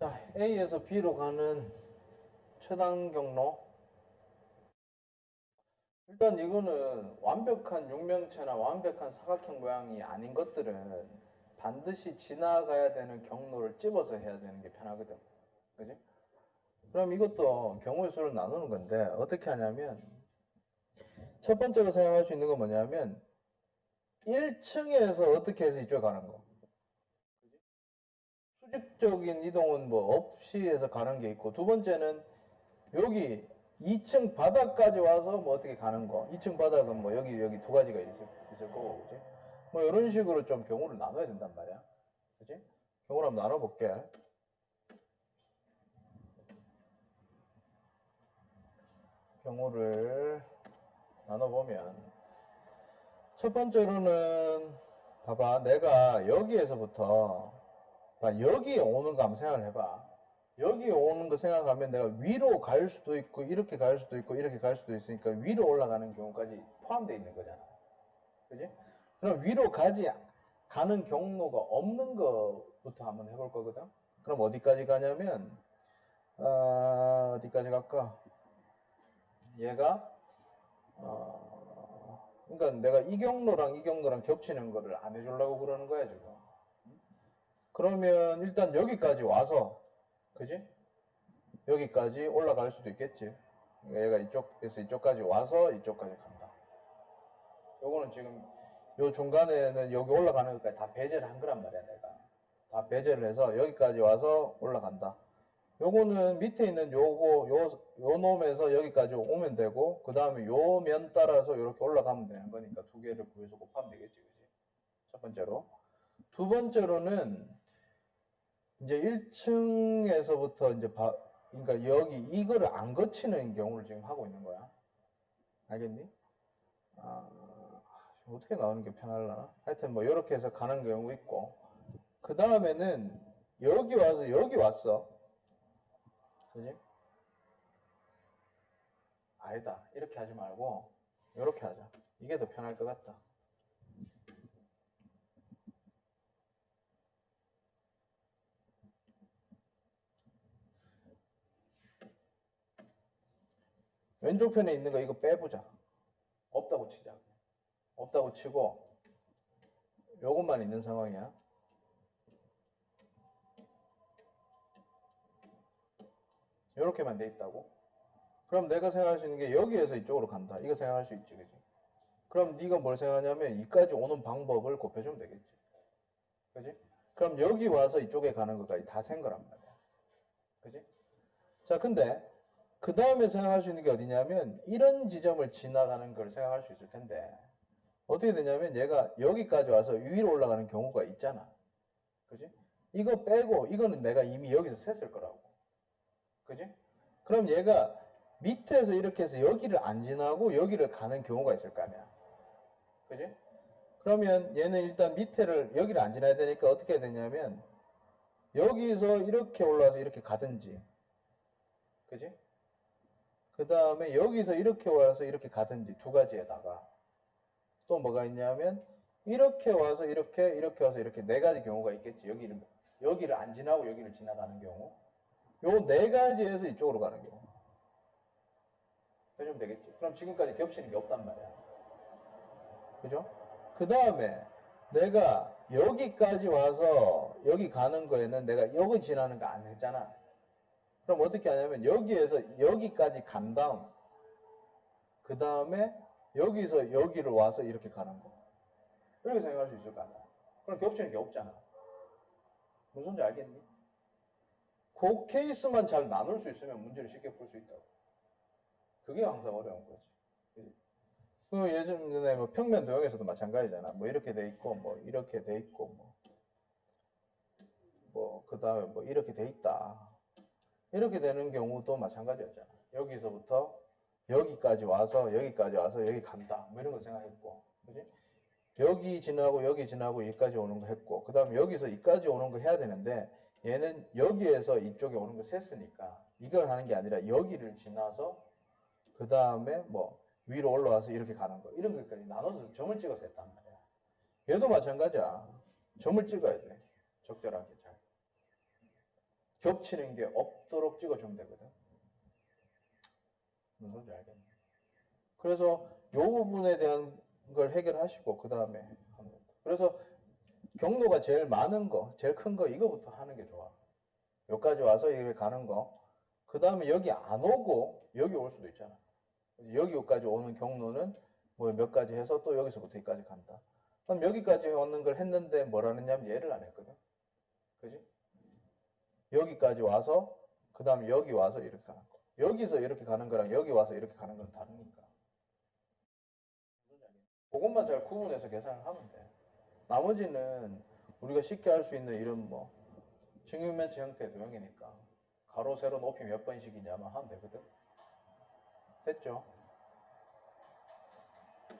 자, A에서 B로 가는 최단 경로. 일단 이거는 완벽한 육면체나 완벽한 사각형 모양이 아닌 것들은 반드시 지나가야 되는 경로를 집어서 해야 되는 게 편하거든. 그지? 그럼 이것도 경우의 수를 나누는 건데 어떻게 하냐면 첫 번째로 사용할 수 있는 건 뭐냐면 1층에서 어떻게 해서 이쪽에 가는 거. 수직적인 이동은 뭐 없이 해서 가는 게 있고 두 번째는 여기 2층 바닥까지 와서 뭐 어떻게 가는 거. 2층 바닥은 뭐 여기 여기 두 가지가 있을, 있을 거고 그지? 뭐 이런 식으로 좀 경우를 나눠야 된단 말이야. 그지? 경우를 한번 나눠볼게. 경우를 나눠보면 첫 번째로는 봐봐. 내가 여기에서부터 봐, 여기 오는 거 한번 생각을 해봐. 여기 오는 거 생각하면 내가 위로 갈 수도 있고 이렇게 갈 수도 있고 이렇게 갈 수도 있으니까 위로 올라가는 경우까지 포함되어 있는 거잖아. 그지? 그럼 위로 가지 가는 경로가 없는 거부터 한번 해볼 거거든. 그럼 어디까지 가냐면 어, 어디까지 갈까? 얘가 어, 그러니까 내가 이 경로랑 이 경로랑 겹치는 거를 안 해주려고 그러는 거야 지금. 그러면 일단 여기까지 와서 그지? 여기까지 올라갈 수도 있겠지. 얘가 이쪽에서 이쪽까지 와서 이쪽까지 간다. 요거는 지금 요 중간에는 여기 올라가는 것까지 다 배제를 한 거란 말이야, 내가. 다 배제를 해서 여기까지 와서 올라간다. 요거는 밑에 있는 요거, 요, 요 놈에서 여기까지 오면 되고, 그 다음에 요 면 따라서 이렇게 올라가면 되는 거니까 두 개를 구해서 곱하면 되겠지, 그지? 첫 번째로. 두 번째로는 이제 1층에서부터 이제 바, 그러니까 여기 이거를 안 거치는 경우를 지금 하고 있는 거야. 알겠니? 아, 어떻게 나오는 게 편할라나? 하여튼 뭐 이렇게 해서 가는 경우 있고 그 다음에는 여기 와서 여기 왔어. 그지? 아니다. 이렇게 하지 말고 이렇게 하자. 이게 더 편할 것 같다. 왼쪽 편에 있는 거 이거 빼보자. 없다고 치자. 없다고 치고 요것만 있는 상황이야. 이렇게만 돼 있다고. 그럼 내가 생각할 수 있는 게 여기에서 이쪽으로 간다. 이거 생각할 수 있지, 그지? 그럼 네가 뭘 생각하냐면 이까지 오는 방법을 곱해주면 되겠지. 그지? 그럼 여기 와서 이쪽에 가는 것까지 다센 거란 말이야. 그지? 자, 근데 그 다음에 생각할 수 있는 게 어디냐면 이런 지점을 지나가는 걸 생각할 수 있을 텐데 어떻게 되냐면 얘가 여기까지 와서 위로 올라가는 경우가 있잖아. 그지? 이거 빼고 이거는 내가 이미 여기서 셌을 거라고. 그지? 그럼 얘가 밑에서 이렇게 해서 여기를 안 지나고 여기를 가는 경우가 있을 거 아니야. 그지? 그러면 얘는 일단 밑에를 여기를 안 지나야 되니까 어떻게 해야 되냐면 여기서 이렇게 올라와서 이렇게 가든지 그지? 그 다음에 여기서 이렇게 와서 이렇게 가든지 두 가지에다가 또 뭐가 있냐면 이렇게 와서 이렇게 이렇게 와서 이렇게 네 가지 경우가 있겠지. 여기를 여기를 안 지나고 여기를 지나가는 경우. 요 네 가지에서 이쪽으로 가는 경우. 해주면 되겠지. 그럼 지금까지 겹치는 게 없단 말이야. 그죠? 그 다음에 내가 여기까지 와서 여기 가는 거에는 내가 여기 지나는 거 안 했잖아 그럼 어떻게 하냐면 여기에서 여기까지 간 다음 그 다음에 여기서 여기를 와서 이렇게 가는 거. 이렇게 생각할 수 있을 거 아니야 그럼 겹치는 게 없잖아. 무슨 소리인지 알겠니? 그 케이스만 잘 나눌 수 있으면 문제를 쉽게 풀 수 있다고. 그게 항상 어려운 거지? 그 예전에 뭐 평면 도형에서도 마찬가지잖아. 뭐 이렇게 돼 있고 뭐 이렇게 돼 있고 뭐 뭐 그 다음에 뭐 이렇게 돼 있다 이렇게 되는 경우도 마찬가지였잖아. 여기서부터 여기까지 와서 여기까지 와서 여기 간다. 뭐 이런 거 생각했고, 그지? 여기 지나고 여기 지나고 여기까지 오는 거 했고, 그 다음에 여기서 이까지 오는 거 해야 되는데 얘는 여기에서 이쪽에 오는 거 셌으니까 이걸 하는 게 아니라 여기를 지나서 그 다음에 뭐 위로 올라와서 이렇게 가는 거 이런 것까지 나눠서 점을 찍어서 했단 말이야. 얘도 마찬가지야. 점을 찍어야 돼. 적절하게 잘. 겹치는 게 없도록 찍어주면 되거든. 무슨 소리인지 알겠네. 그래서 요 부분에 대한 걸 해결하시고 그 다음에 하면 된다. 그래서 경로가 제일 많은 거, 제일 큰 거 이거부터 하는 게 좋아. 여기까지 와서 이렇게 가는 거. 그 다음에 여기 안 오고 여기 올 수도 있잖아. 여기까지 오는 경로는 뭐 몇 가지 해서 또 여기서부터 여기까지 간다. 그럼 여기까지 오는 걸 했는데 뭐라는 냐면 얘를 안 했거든. 그지? 여기까지 와서 그 다음에 여기 와서 이렇게 가는 거. 여기서 이렇게 가는 거랑 여기 와서 이렇게 가는 건 다르니까. 그것만 잘 구분해서 계산을 하면 돼. 나머지는 우리가 쉽게 할 수 있는 이런 뭐 증유면체 형태 도형이니까 가로 세로 높이 몇 번씩이냐만 하면 되거든. 됐죠?